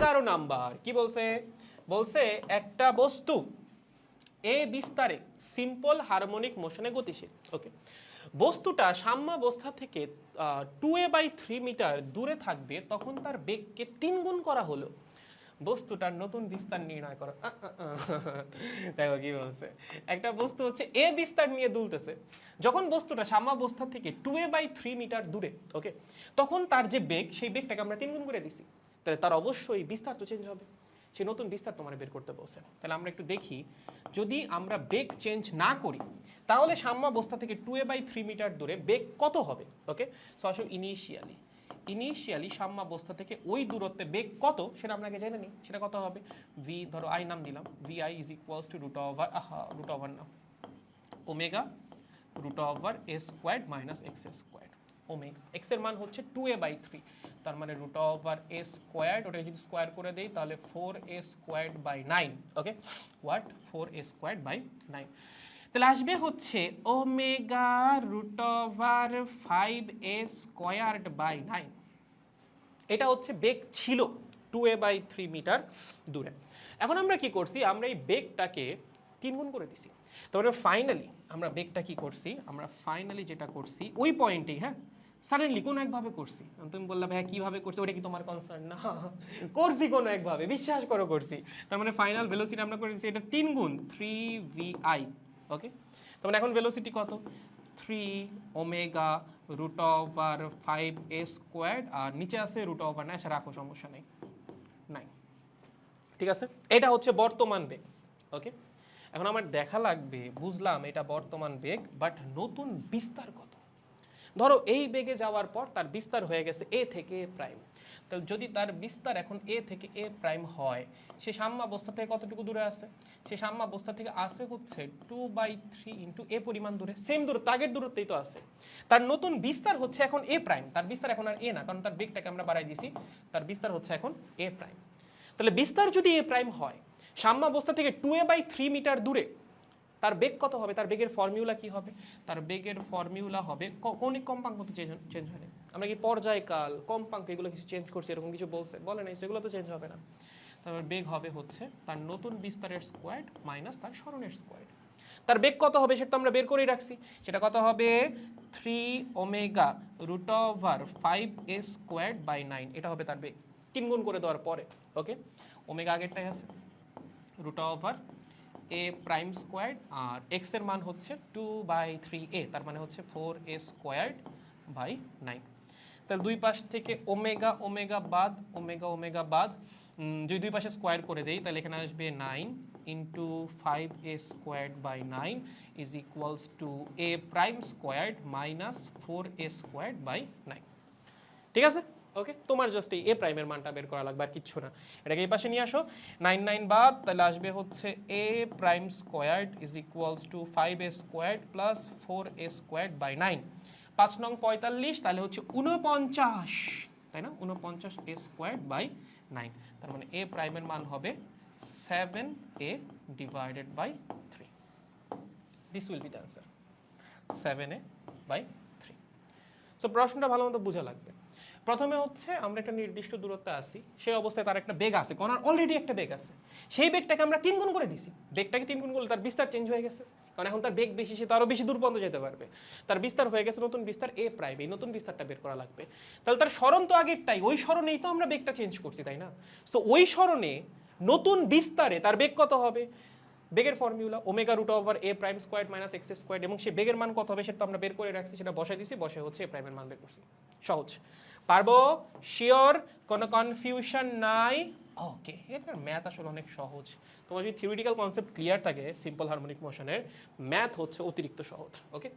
এগারো নাম্বার, কি বলছে? বলছে, একটা বস্তু এ বিস্তারে সিম্পল হারমোনিক মোশনে গতিশীল। ওকে বস্তুটা সাম্যাবস্থা থেকে two A by three metre দূরে থাকবে, তখন তার বেগকে তিন গুণ করা হলো। বস্তুটার নতুন বিস্তার নির্ণয় করো। দেখো কি বলছে। একটা বস্তু হচ্ছে এ বিস্তার নিয়ে দুলতেছে। যখন বস্তুটা সাম্যাবস্থা থেকে two A by three metre দূরে ওকে তখন তার যে বেগ, সেই বেগটাকে আমরা তিন গুণ করে দিছি। তাহলে তার অবশ্যই বিস্তার তো চেঞ্জ হবে। সে নতুন বিস্তার তোমার বের করতে বলছে। তাহলে আমরা একটু দেখি, যদি আমরা বেগ চেঞ্জ না করি, তাহলে সাম্যাবস্থা থেকে two A by three metre দূরে বেগ কত হবে? ওকে সো আসো ইনিশিয়ালি ইনিশিয়ালি সাম্যাবস্থা থেকে ওই দূরত্বে বেগ কত, সেটা আপনাকে জেনে নিই। সেটা কত হবে? ভি ধরো আই নাম দিলাম। V I is equals to root over আহা রুট ওভার না omega root over A squared minus X squared omega এক্সের মান হচ্ছে টু এ বাই থ্রি তার মানে রুট ওভার এ স্কোয়ার্ড ওটা যদি স্কোয়ার করে দেই, তাহলে four A squared by nine okay what four A squared by nine তাহলে আসবে হচ্ছে omega root over five A squared by nine এটা হচ্ছে বেগ ছিল two A by three metre দূরে। এখন আমরা কি করছি? আমরা এই বেগটাকে তিন গুণ করে দিছি। তারপরে ফাইনালি আমরা বেগটা কি করছি? আমরা ফাইনালি যেটা করছি, ওই পয়েন্টেই হ্যাঁ? সাডেনলি কোনো একভাবে করছি? তুমি বললা ভাইয়া কীভাবে করছি? ওটা কি তোমার কনসার্ন না, করছি কোনো একভাবে, বিশ্বাস করো করছি। তার মানে ফাইনাল ভেলোসিটি আমরা করেছি, এটা তিন গুণ থ্রি ভি আই ওকে তার মানে এখন ভেলোসিটি কত? Three omega root over five A squared আর নিচে আছে রুট ওভার না রাখো, সমস্যা নেই। নাই ঠিক আছে? এটা হচ্ছে বর্তমান বেগ ওকে এখন আমার দেখা লাগবে, বুঝলাম এটা বর্তমান বেগ বাট নতুন বিস্তার কত? ধরো এই বেগে যাওয়ার পর তার বিস্তার হয়ে গেছে এ থেকে এ প্রাইম। তাহলে যদি তার বিস্তার এখন এ থেকে এ প্রাইম হয়, সে সাম্যাবস্থা থেকে কতটুকু দূরে আছে? সে সাম্যাবস্থা থেকে আসে হচ্ছে two by three into A পরিমাণ দূরে। সেম দূরত্ব আগের দূরত্বেই তো আছে। তার নতুন বিস্তার হচ্ছে এখন এ প্রাইম তার বিস্তার এখন আর এ না, কারণ তার বেগটাকে আমরা বাড়াই দিছি তার বিস্তার হচ্ছে এখন এ প্রাইম তাহলে বিস্তার যদি এ প্রাইম হয়, সাম্যাবস্থা থেকে two A by three metre দূরে তার বেগ কত হবে? তার বেগের ফর্মিউলা কি হবে? তার বেগের ফর্মিউলা হবে কৌণিক কম্পাঙ্ক তো চেঞ্জ চেঞ্জ হয় না। আমরা কি পর্যায়কাল, কম্পাঙ্ক এগুলো কিছু চেঞ্জ করছি, এরকম কিছু বলছে, বলে নাই, সেগুলো তো চেঞ্জ হবে না। তারপর বেগ হবে হচ্ছে তার নতুন বিস্তারের স্কোয়াড মাইনাস তার স্মরণের স্কোয়াড তার বেগ কত হবে সেটা তো আমরা বের করেই রাখছি। সেটা কত হবে? Three omega root over five A squared by nine এটা হবে তার বেগ। তিন গুণ করে দেওয়ার পরে ওকে ওমেগা আগেরটাই আছে। Root over A prime squared আর এক্সের মান হচ্ছে টু বাই থ্রি এ তার মানে হচ্ছে four A squared by nine তাহলে দুই পাশ থেকে ওমেগা ওমেগা বাদ ওমেগা ওমেগা বাদ যদি দুই পাশে স্কোয়ার করে দেই, তাহলে এখানে আসবে nine into five A squared by nine is equals to A prime squared minus four A squared by nine ঠিক আছে? ওকে তোমার জাস্ট এই এ প্রাইমের মানটা বের করা লাগবে আর কিচ্ছু না। এটাকে এই পাশে নিয়ে আসো। নাইন নাইন বাদ, তাহলে আসবে হচ্ছে A prime squared is equals to five A squared plus four A squared by nine পাঁচ নং পঁয়তাল্লিশ, তাহলে হচ্ছে উনপঞ্চাশ তাই না? উনপঞ্চাশ এ স্কোয়ার্ড বাই নাইন তার মানে এ প্রাইমের মান হবে seven A divided by three this will be the answer seven A by three so প্রশ্নটা ভালো মতো বোঝা লাগবে। প্রথমে হচ্ছে আমরা একটা নির্দিষ্ট দূরত্বে আসি সেই অবস্থায় তার একটা বেগ আছে কণার অলরেডি একটা বেগ আছে। সেই বেগটাকে আমরা তিন গুণ করে দিছি। বেগটাকে তিন গুণ করলে তার বিস্তার চেঞ্জ হয়ে গেছে। কারণ এখন তার বেগ বেশি, সে তো আরও বেশি দূর পর্যন্ত যেতে পারবে। তার বিস্তার হয়ে গেছে, নতুন বিস্তার এ প্রাইম এই নতুন বিস্তারটা বের করা লাগবে। তাহলে তার স্মরণ তো আগেরটাই ওই স্মরণেই তো আমরা বেগটা চেঞ্জ করছি, তাই না? তো ওই স্মরণে নতুন বিস্তারে তার বেগ কত হবে? বেগের formula omega root over A prime square minus X square এবং সে বেগের মান কত হবে সেটা আমরা বের করে রাখছি, সেটা বসাই দিছি বসে হচ্ছে এ প্রাইমের মান বের করছি। সহজ। পারব? শিওর কোনো কনফিউশন নাই। ওকে এটার ম্যাথ আসলে অনেক সহজ। তোমার যদি থিওরিটিক্যাল কনসেপ্ট ক্লিয়ার থাকে সিম্পল হারমোনিক মোশনের ম্যাথ হচ্ছে অতিরিক্ত সহজ ওকে